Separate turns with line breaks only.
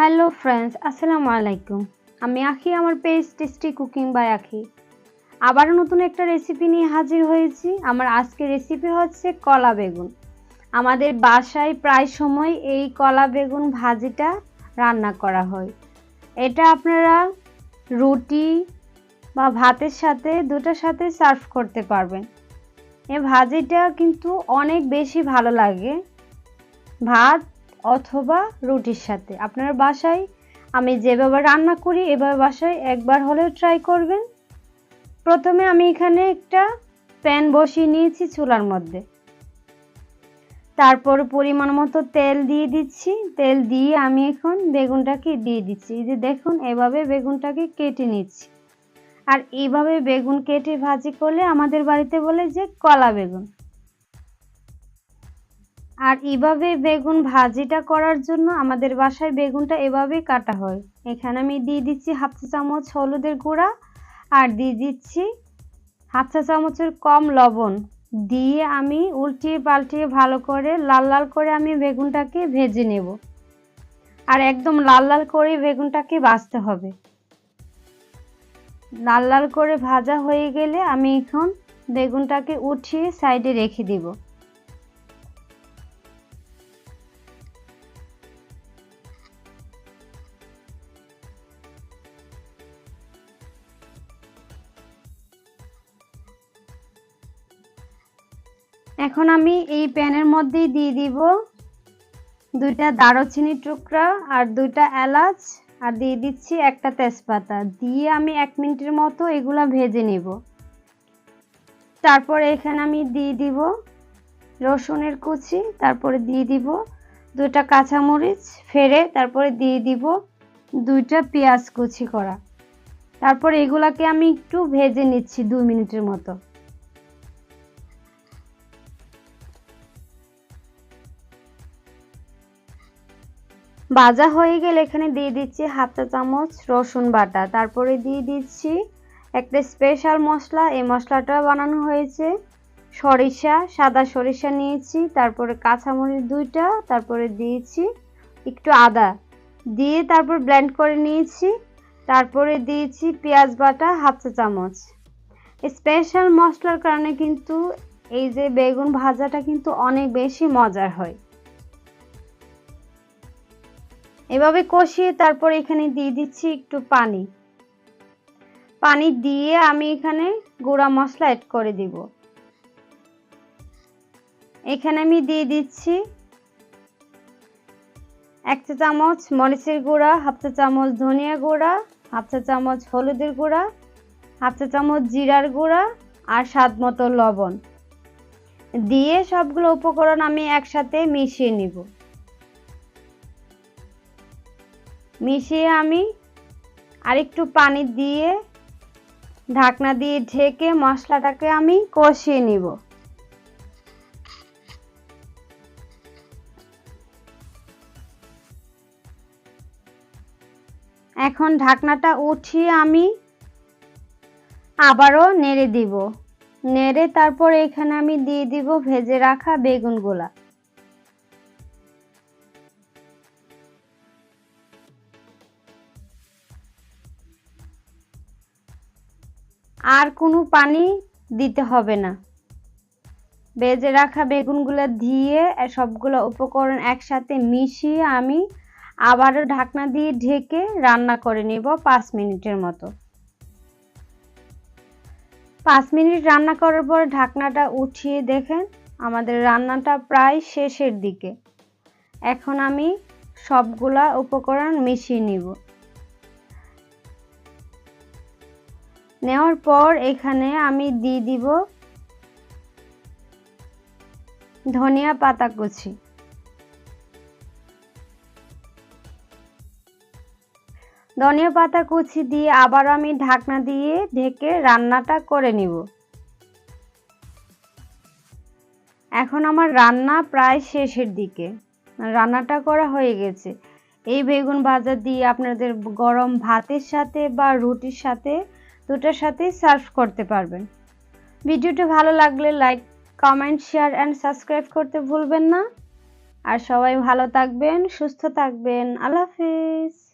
Hello friends আসসালামু আলাইকুম আমি আখি, আমার পেজ টেস্টি কুকিং বাই আখি আবারও নতুন একটা রেসিপি নিয়ে হাজির হয়েছি। আমার আজকের রেসিপি হচ্ছে কলা বেগুন। আমাদের বাসায় প্রায় সময় এই কলা বেগুন ভাজিটা রান্না করা হয়। এটা আপনারা রুটি বা ভাতের সাথে দুটোর সাথে সার্ভ করতে পারবেন। এ ভাজিটা কিন্তু অনেক বেশি ভালো লাগে। ভাত অথবা রুটির সাথে। আপনার বাসায় আমি যেভাবে রান্না করি, এভাবে বাসায় একবার হলেও ট্রাই করবেন। প্রথমে আমি এখানে একটা প্যান বসিয়ে নিয়েছি চুলার মধ্যে। তারপর পরিমাণ মতো তেল দিয়ে দিচ্ছি। তেল দিয়ে আমি এখন বেগুনটাকে দিয়ে দিচ্ছি। এই যে দেখুন, এভাবে বেগুনটাকে কেটে নিচ্ছি। আর এইভাবে বেগুন কেটে ভাজি করলে আমাদের বাড়িতে বলে যে কলা বেগুন। আর এভাবে বেগুন ভাজিটা করার জন্য আমাদের বাসায় বেগুনটা এভাবেই কাটা হয়। এখানে আমি দিয়ে দিচ্ছি হাফ চা চামচ হলুদের গুঁড়া আর দিয়ে দিচ্ছি হাফ চা চামচের কম লবণ। দিয়ে আমি উল্টিয়ে পাল্টিয়ে ভালো করে লাল লাল করে আমি বেগুনটাকে ভেজে নেব। আর একদম লাল লাল করে বেগুনটাকে ভাজতে হবে। লাল লাল করে ভাজা হয়ে গেলে আমি এখন বেগুনটাকে উঠিয়ে সাইডে রেখে দিব। এখন আমি এই প্যানের মধ্যেই দিয়ে দিব দুইটা দারুচিনির টুকরা আর দুইটা এলাচ, আর দিয়ে দিচ্ছি একটা তেজপাতা। দিয়ে আমি এক মিনিটের মতো এগুলো ভেজে নেব। তারপরে এখানে আমি দিয়ে দিব রসুনের কুচি, তারপরে দিয়ে দিব দুইটা কাঁচামরিচ ফেরে তারপরে দিয়ে দিব দুইটা পেঁয়াজ কুচি করা। তারপর এগুলাকে আমি একটু ভেজে নিচ্ছি দুই মিনিটের মতো। ভাজা হয়ে গেলে এখানে দিয়ে দিচ্ছি হাফ চা চামচ রসুন বাটা। তারপরে দিয়ে দিচ্ছি একটা স্পেশাল মশলা। এই মশলাটা বানানো হয়েছে সরিষা, সাদা সরিষা নিয়েছি, তারপরে কাঁচামরিচ দুইটা, তারপরে দিয়েছি একটু আদা। দিয়ে তারপর ব্লেন্ড করে নিয়েছি। তারপরে দিয়েছি পেঁয়াজ বাটা হাফ চা চামচ। স্পেশাল মশলার কারণে কিন্তু এই যে বেগুন ভাজাটা কিন্তু অনেক বেশি মজার হয়। এভাবে কষিয়ে তারপর এখানে দিয়ে দিচ্ছি একটু পানি। পানি দিয়ে আমি এখানে গুঁড়া মশলা অ্যাড করে দিব। এখানে আমি দিয়ে দিচ্ছি এক চা চামচ মরিচের গুঁড়া, হাফ চা চামচ ধনিয়া গুঁড়া, হাফ চা চামচ হলুদের গুঁড়া, হাফ চা চামচ জিরার গুঁড়া আর স্বাদ মতো লবণ। দিয়ে সবগুলো উপকরণ আমি একসাথে মিশিয়ে নিব। মিশিয়ে আমি আরেকটু পানি দিয়ে ঢাকনা দিয়ে ঢেকে মশলাটাকে আমি কষিয়ে নিব। এখন ঢাকনাটা উঠিয়ে আমি আবারও নেড়ে দিব। নেড়ে তারপর এখানে আমি দিয়ে দিব ভেজে রাখা বেগুনগুলা। আর কোনো পানি দিতে হবে না। বেজে রাখা বেগুনগুলো দিয়ে সবগুলো উপকরণ একসাথে মিশিয়ে আমি আবারও ঢাকনা দিয়ে ঢেকে রান্না করে নেব পাঁচ মিনিটের মতো। পাঁচ মিনিট রান্না করার পর ঢাকনাটা উঠিয়ে দেখেন আমাদের রান্নাটা প্রায় শেষের দিকে। এখন আমি সবগুলা উপকরণ মিশিয়ে নিব। নেওয়ার পর এখানে আমি দিয়ে দিব ধনিয়া পাতা কুচি। ধনিয়া পাতা কুচি দিয়ে আবার আমি ঢাকনা দিয়ে ঢেকে রান্নাটা করে নিব। এখন আমার রান্না প্রায় শেষের দিকে। রান্নাটা করা হয়ে গেছে। এই বেগুন ভাজা দিয়ে আপনাদের গরম ভাতের সাথে বা রুটির সাথে দুটোর সাথেই সার্ভ করতে পারবেন। ভিডিওটি ভালো লাগলে like comment share and subscribe করতে ভুলবেন না। আর সবাই ভালো থাকবেন, সুস্থ থাকবেন। আল্লাহ হাফেজ।